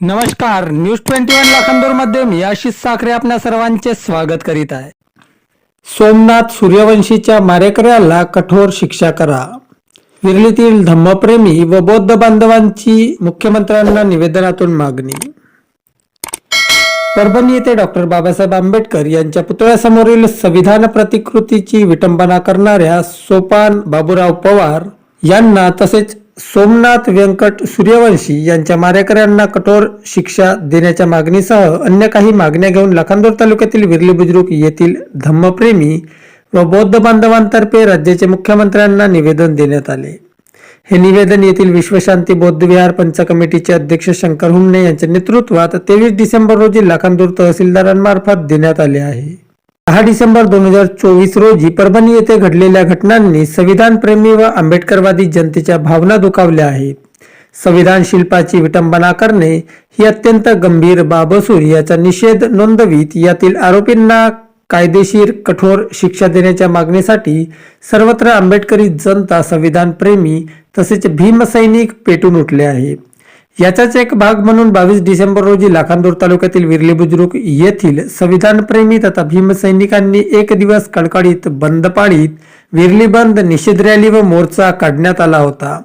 नमस्कार news twenty one लाखांदूरमध्ये मी आशिष साखरे आपल्या सर्वांचे स्वागत करीत आहे. सोमनाथ सूर्यवंशीच्या मारेकऱ्याला कठोर शिक्षा करा. विरलीतील धम्मप्रेमी व बौद्ध बांधवांची मुख्यमंत्र्यांना निवेदनातून मागणी. परभणी येथे डॉक्टर बाबासाहेब आंबेडकर यांच्या पुतळ्यासमोरील संविधान प्रतिकृतीची विटंबना करणाऱ्या सोपान बाबूराव पवार यांना तसेच सोमनाथ व्यंकट सूर्यवंशी यांच्या मारेकऱ्यांना कठोर शिक्षा देण्याच्या मागणीसह अन्य काही मागण्या घेऊन लखानदूर तालुक्यातील विरली बुजुर्ग येथील धम्मप्रेमी व बौद्ध बांधवांतर्फे राज्याचे मुख्यमंत्र्यांना निवेदन देण्यात आले. हे निवेदन येथील विश्वशांती बौद्ध विहार पंच कमिटीचे अध्यक्ष शंकर हुमणे यांच्या नेतृत्वात तेवीस डिसेंबर रोजी लाखांदूर तहसीलदारांमार्फत देण्यात आले आहे. दहा डिसेंबर दोन हजार चोवीस रोजी परभणी येथे घडलेल्या घटनांनी संविधान प्रेमी व आंबेडकरवादी जनतेच्या भावना दुखावल्या आहेत. संविधान शिल्पाची विटंबना करणे ही अत्यंत गंभीर बाब असून याचा निषेध नोंदवीत यातील आरोपींना कायदेशीर कठोर शिक्षा देण्याच्या मागणीसाठी सर्वत्र आंबेडकरी जनता संविधान प्रेमी तसेच भीमसैनिक पेटून उठले आहे याचाच एक भाग म्हणून बावीस डिसेंबर रोजी लाखांदूर तालुक्यातील विरली बुजुर्ग येथील संविधान प्रेमी तथा भीमसैनिकांनी एक दिवस कडकडीत बंद पाळीत विरली बंद निषेध रॅली व मोर्चा काढण्यात आला होता.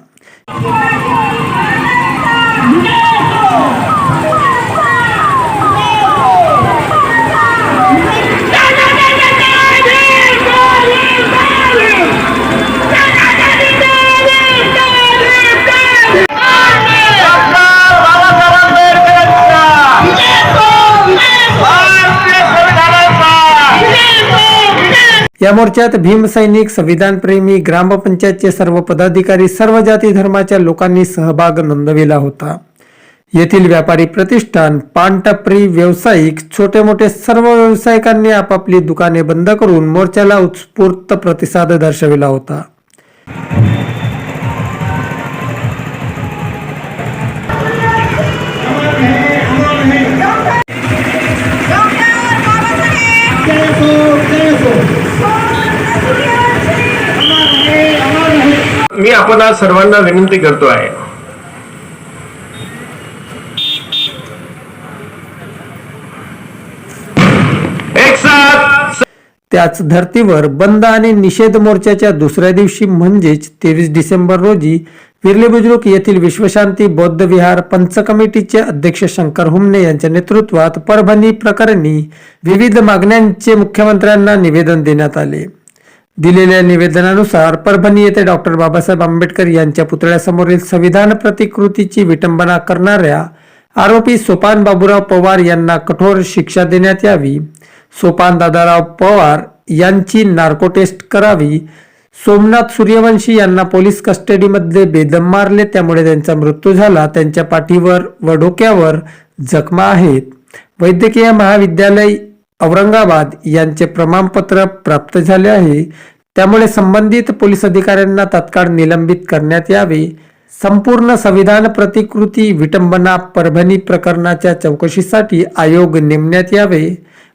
या मोर्चात भीमसैनिक संविधानप्रेमी ग्रामपंचायतचे सर्व पदाधिकारी सर्व जाती धर्माच्या लोकांनी सहभाग नोंदविला होता. येथील व्यापारी प्रतिष्ठान पानटपरी व्यावसायिक छोटे मोठे सर्व व्यावसायिकांनी आपापली दुकाने बंद करून मोर्चाला उत्स्फूर्त प्रतिसाद दर्शविला होता. मी आपण आज सर्वांना विनंती करतो आहे. त्याच धर्तीवर बंद आणि निषेध मोर्चाच्या दुसऱ्या दिवशी म्हणजेच तेवीस डिसेंबर रोजी विरले बुजुर्ग येथील विश्वशांती बौद्ध विहार पंच कमिटीचे अध्यक्ष शंकर हुमणे यांच्या नेतृत्वात परभणी प्रकरणी विविध मागण्यांचे मुख्यमंत्र्यांना निवेदन देण्यात आले. दिलेल्या निवेदनानुसार परभणी येथे डॉक्टर बाबासाहेब आंबेडकर यांच्या पुतळ्यासमोरील संविधान प्रतिकृतीची विटंबना करणाऱ्या आरोपी सोपान बाबूराव पवार यांना कठोर शिक्षा देण्यात यावी. सोपान दादाराव पवार यांची नार्को टेस्ट करावी. सोमनाथ सूर्यवंशी यांना पोलीस कस्टडीमध्ये बेदम मारले त्यामुळे त्यांचा मृत्यू झाला. त्यांच्या पाठीवर व डोक्यावर जखमा आहेत. वैद्यकीय महाविद्यालय औरंगाबाद यांचे प्रमाणपत्र प्राप्त झाले आहे. त्यामुळे संबंधित पोलीस अधिकाऱ्यांना तात्काळ निलंबित करण्यात यावे. संपूर्ण संविधान प्रतिकृती विटंबना परभणी प्रकरणाच्या चौकशीसाठी आयोग नेमण्यात यावे.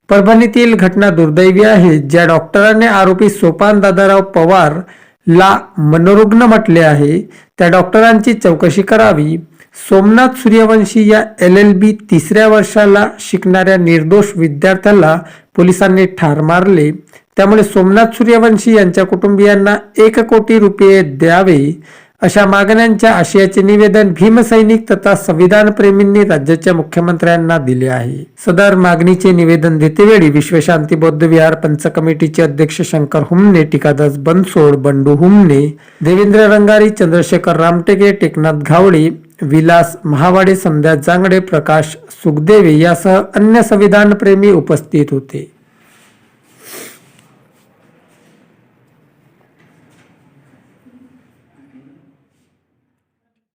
परभणीतील घटना दुर्दैवी आहे ज्या डॉक्टरांनी आरोपी सोपान दादाराव पवार ला मनोरुग्ण म्हटले आहे. त्या डॉक्टरांची चौकशी करावी. सोमनाथ सूर्यवंशी या एल एल बी तिसऱ्या वर्षाला शिकणाऱ्या निर्दोष विद्यार्थ्याला पोलिसांनी ठार मारले. त्यामुळे सोमनाथ सूर्यवंशी यांच्या कुटुंबियांना एक कोटी रुपये द्यावे अशा मागण्यांच्या आशयाचे निवेदन भीमसैनिक तथा संविधान प्रेमींनी राज्याच्या मुख्यमंत्र्यांना दिले आहे. सदर मागणीचे निवेदन देतेवेळी विश्वशांती बौद्ध विहार पंच कमिटीचे अध्यक्ष शंकर हुमने टीकादास बनसोड बंडू हुमने देवेंद्र रंगारी चंद्रशेखर रामटेके टेकनाथ घावडे विलास महावाडे संध्या जांगडे प्रकाश सुखदेवे यासह अन्य संविधान प्रेमी उपस्थित होते.